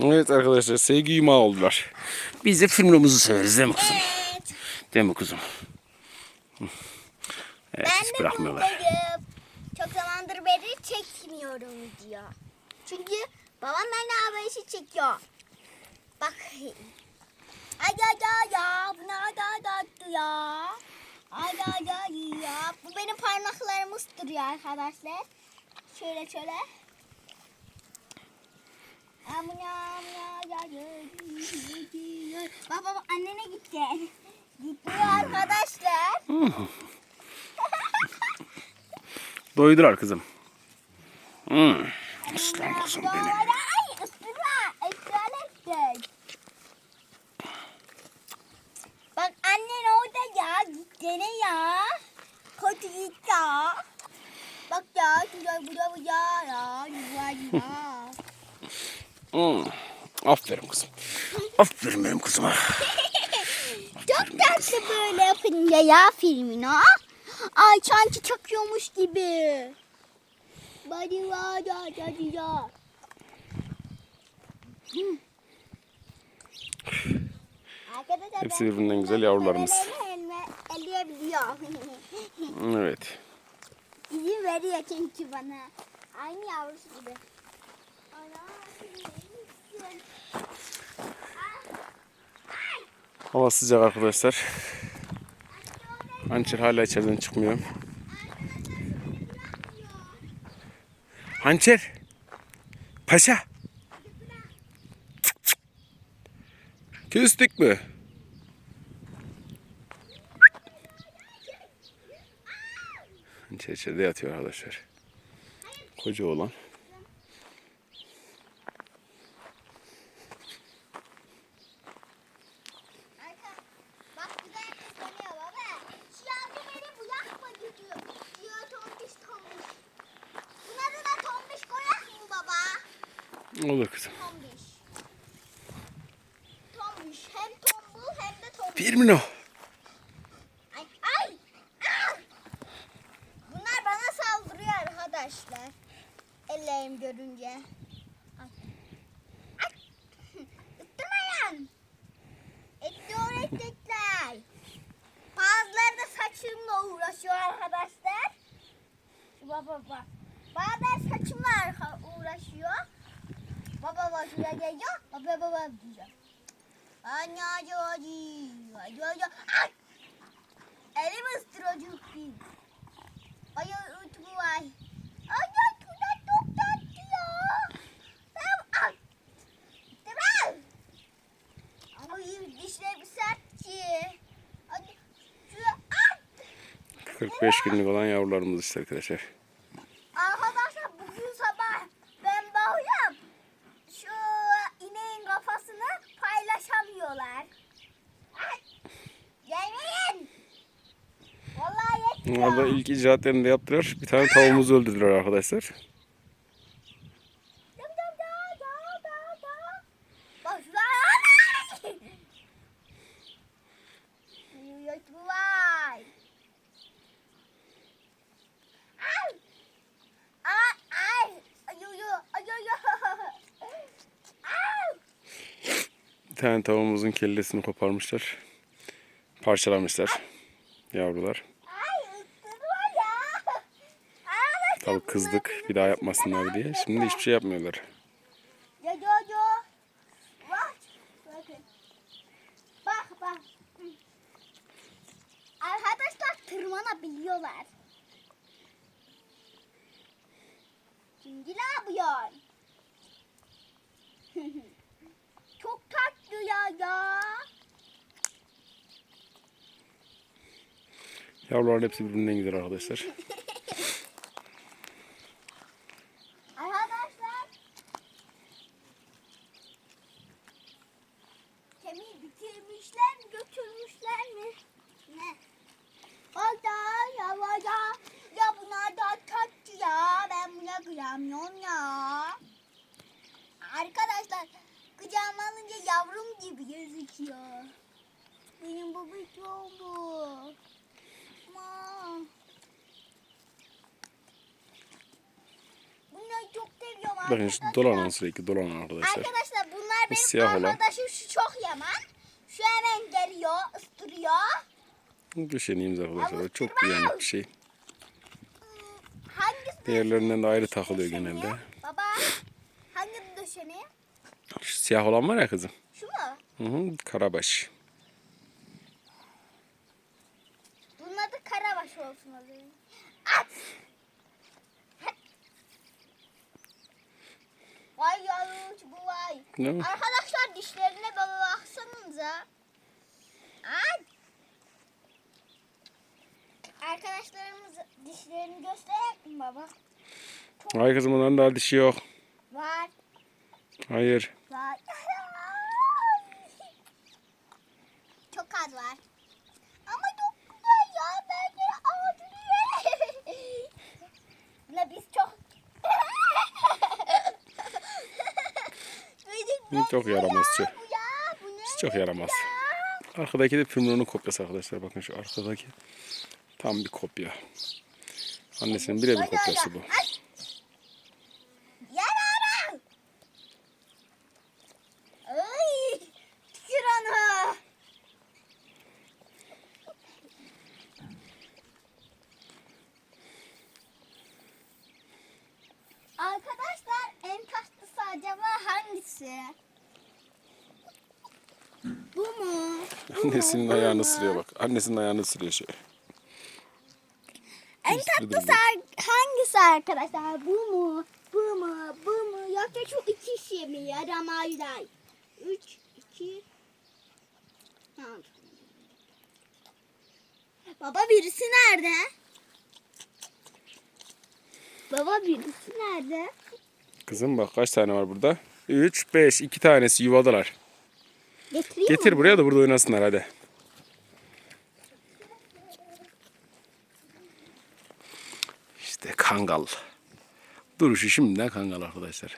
Evet arkadaşlar sevgi yumağı oldular. Biz de filmimizi severiz değil mi kuzum? Evet. Değil mi kuzum? Evet Ben hiç bırakmıyorlar. Çok zamandır beri çekmiyorum diyor. Çünkü babam benimle haberisi çekiyor. Bak. Ay ay ay ya. Bu ne kadar tatlı ya. Ay ay ay ya. Bu benim parmaklarımı ısırıyor arkadaşlar. Şöyle şöyle. Bak bak annene gitti. Gitmiyor arkadaşlar. Doydular kızım. Hmm. Aslan kızım benim. Ay ısırma. Israr ettik. Bak annen orada ya. Gitsene ya. Kötü git ya. Bak ya. Güzel güzel güzel ya. Güzel güzel. Hmm. Aferin kızım. Aferin benim kızıma. Çok tatlı böyle yapınca ya filmin o. Ay sanki çakıyormuş gibi. Badi va da da di da. Hmm. Arkadaşlar Hepsi ben birbirinden güzel yavrularımız. elime. Evet. İzin veriyor çünkü bana. Aynı yavrusu gibi. Hava sıcak arkadaşlar. Hançer hala içeriden çıkmıyor. Hançer. Paşa. Küstük mü? Hançer içeride yatıyor arkadaşlar. Koca olan. Arka, bak güzel kıskanıyor baba. Şu yavru beni bu yakmadı diyor. Diyor tombiş tombiş. Buna da da tombiş koyak mı baba? Olur kızım. Tombiş. Tombiş. Hem tombul hem de tombiş. Firmino. Ay ay. Ah! Bunlar bana saldırıyor arkadaşlar. Ellerim görünce. Ay. Ay. Etliyor ettikler. Bazıları da saçımla uğraşıyor arkadaşlar. Baba bak. Bazıları saçımla uğraşıyor. Baba bak şuraya geliyor. Baba baba diyor. Anne acı acı. Acı acı. Ay. Elim ıstıracak. Ay ay vay. Ay ay tuda çok tatlı ya. Ben ay. Tamam. Ama iyi dişleri bir sert ki. Hadi şuraya ay. 45 günlük olan yavrularımız işte arkadaşlar. Arkadaşlar bugün sabah ben bakıyorum. Şu ineğin kafasını paylaşamıyorlar. Ay. Gelmeyin. Vallahi yetmiyor. Da ilk icraatlarını da yaptılar. Bir tane tavuğumuzu öldürdüler arkadaşlar. Dım dım da da da da. Bak şuraya. Yok vay. Ay. Ay ay. Ay yo yo. Ay yo yo. Ay. Bir tane tavuğumuzun kellesini koparmışlar. Parçalamışlar. Yavrular. Tabii kızdık bir daha yapmasınlar diye. Şimdi hiçbir şey yapmıyorlar. Ya yo yo. Bak. Bakın. Bak bak. Hı. Arkadaşlar tırmanabiliyorlar. Şimdi ne yapıyorsun? Çok tatlı ya ya. Yavrular hepsi birbirinden güzel arkadaşlar. Arkadaşlar. Kemiği bitirmişler mi götürmüşler mi? Ne? Orada ya orada. Ya bunlar da tatlı ya. Ben buna kıyamıyorum ya. Arkadaşlar kucağıma alınca yavrum gibi gözüküyor. Benim babacığım bu. Bunları çok seviyorum Bakın arkadaşlar. dolanan sürekli dolanan arkadaşlar. Arkadaşlar bunlar benim siyah olan. arkadaşım şu çok yaman. Şu hemen geliyor, ıstırıyor. Bu döşeneğimiz arkadaşlar. Ama çok beğendik bir şey. Hangisi Diğerlerinden de ayrı takılıyor döşeniyor? genelde. Baba hangi döşeniyor? Şu siyah olan var ya kızım. Şu mu? Hı hı, karabaş. Zaman. At! Vay yavruç bu vay. Arkadaşlar dişlerine baksanıza. Ay. Arkadaşlarımız dişlerini göstererek mi baba? Ay kızım onların daha dişi yok. Var. Hayır. Var. çok az var. Ama çok güzel ya. Bence ağzını Ne biz çok... Çok bu ya? Bu ne Çok yaramaz. ya? Arkadaki de Primros'un kopyası arkadaşlar. Bakın şu arkadaki. Tam bir kopya. Annesinin birebir Hadi, kopyası bu. Ay. Yarara. Ay. Tükür onu. Arkadaşlar en tatlısı acaba hangisi? Bu mu? Bu mu? Annesinin ayağını mu? ısırıyor bak. Annesinin ayağını ısırıyor şey. En tatlısı hangisi arkadaşlar? Bu mu? Bu mu? Bu mu? Yoksa şu iki şey mi? Yaramaylar. Üç, iki. Baba birisi nerede? Baba birisi nerede? Kızım bak kaç tane var burada? 3, 5. 2 tanesi yuvadalar. Getireyim Getir mi? buraya da burada oynasınlar hadi. İşte kangal. Duruşu şimdiden kangal arkadaşlar.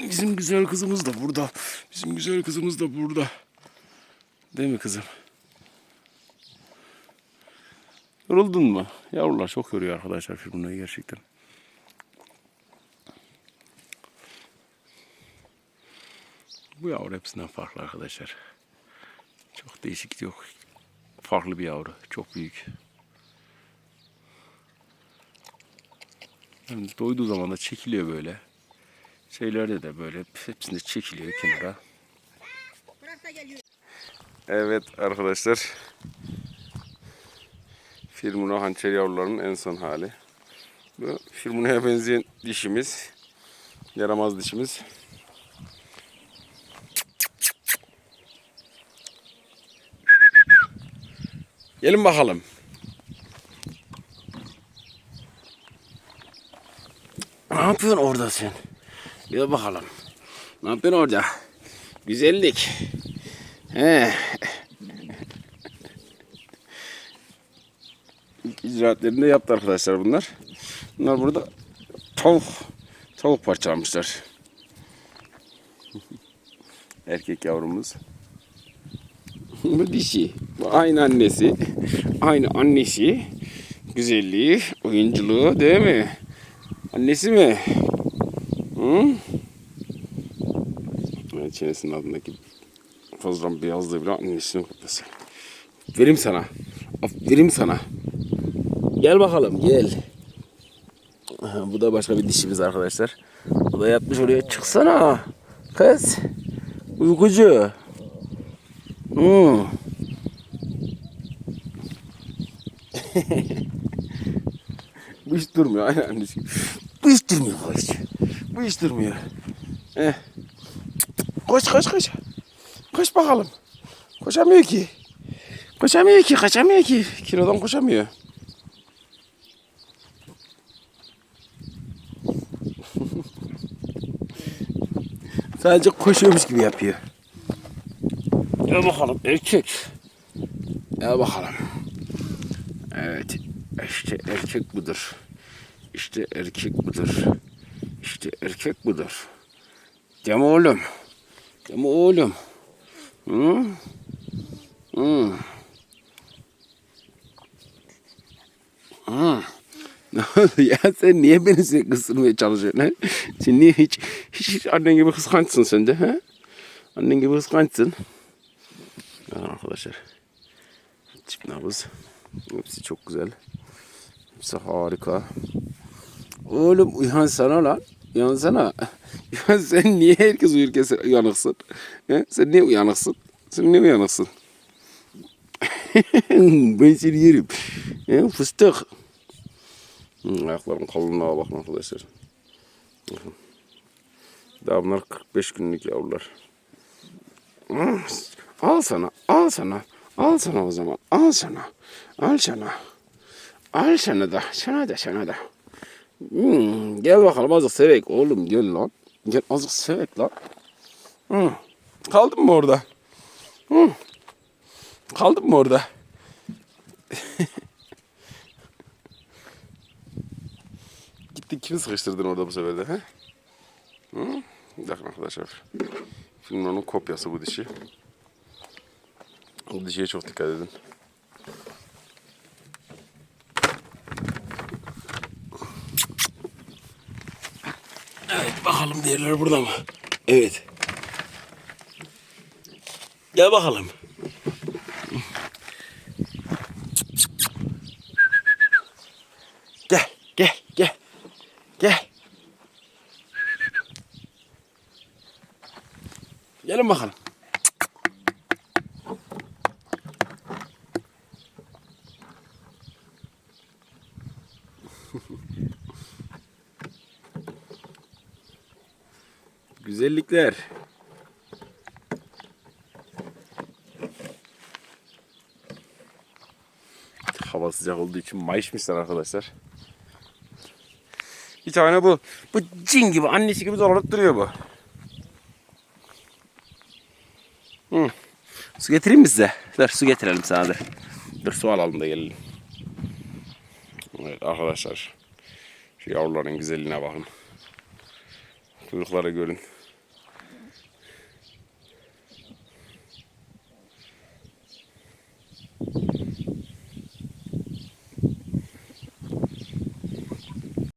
Bizim güzel kızımız da burada. Bizim güzel kızımız da burada. Değil mi kızım? Yoruldun mu? Yavrular çok yoruyor arkadaşlar filmleri gerçekten. Bu yavru hepsinden farklı arkadaşlar. Çok değişik yok. Farklı bir yavru. Çok büyük. Yani doyduğu zaman da çekiliyor böyle. Şeylerde de böyle hepsinde çekiliyor kenara. Evet arkadaşlar. Firmuno hançer yavrularının en son hali. Bu Firmuno'ya benzeyen dişimiz. Yaramaz dişimiz. Gelin bakalım. Ne yapıyorsun orada sen? Gel bakalım. Ne yapıyorsun orada? Güzellik. He. İlk yaptı arkadaşlar bunlar. Bunlar burada tavuk tavuk parçalamışlar. Erkek yavrumuz. Bu dişi. Aynı annesi. Aynı annesi. Güzelliği, oyunculuğu değil mi? Annesi mi? Hı? Evet, çenesinin altındaki fazladan beyazlığı bile annesinin kopyası. Verim sana. Aferin sana. Gel bakalım gel. Bu da başka bir dişimiz arkadaşlar. Bu da yatmış oraya. Çıksana. Kız. Uykucu. Hmm. Bu hiç durmuyor aynen anneciğim. Bu hiç durmuyor bu hiç. Bu hiç durmuyor. Eh. Koş koş koş. Koş bakalım. Koşamıyor ki. Koşamıyor ki, kaçamıyor ki. Kilodan koşamıyor. Sadece koşuyormuş gibi yapıyor. Gel bakalım erkek. Gel bakalım. Evet. İşte erkek budur. İşte erkek budur. İşte erkek budur. Mi oğlum? Mi oğlum? Hı? Hı. Hmm. Ne ya sen niye beni sürekli ısırmaya çalışıyorsun? He? Sen niye hiç, hiç, hiç annen gibi kıskançsın sen de? He? Annen gibi kıskançsın. Bakın arkadaşlar. Çift nabız. Hepsi çok güzel. Hepsi harika. Oğlum uyansana lan. Uyansana. Ya sen niye herkes uyurken sen uyanıksın? He? Sen niye uyanıksın? Sen niye uyanıksın? ben seni yerim. He? Fıstık. Hmm, ayaklarının kalınlığa bakın arkadaşlar. Daha bunlar 45 günlük yavrular. Hmm, Al sana, al sana, al sana o zaman, al sana, al sana. Al sana da, sana da, sana da. Hmm, gel bakalım azıcık sevek oğlum gel lan. Gel azıcık sevek lan. Hmm. Kaldın mı orada? Hmm. Kaldın mı orada? Gittin kimi sıkıştırdın orada bu sefer de he? Hı? Bir dakika arkadaşlar. Şimdi onun kopyası bu dişi. Dişiye çok dikkat edin. Evet bakalım diğerleri burada mı? Evet. Gel bakalım. Gel, gel, gel. Gel. Gelin bakalım. Güzellikler. Hava sıcak olduğu için mayışmışlar arkadaşlar. Bir tane bu. Bu cin gibi annesi gibi dolanıp duruyor bu. Hı. Su getireyim mi size? Dur su getirelim sana dur. Dur su alalım da gelelim. Evet arkadaşlar. Şu yavruların güzelliğine bakın. Kuyrukları görün.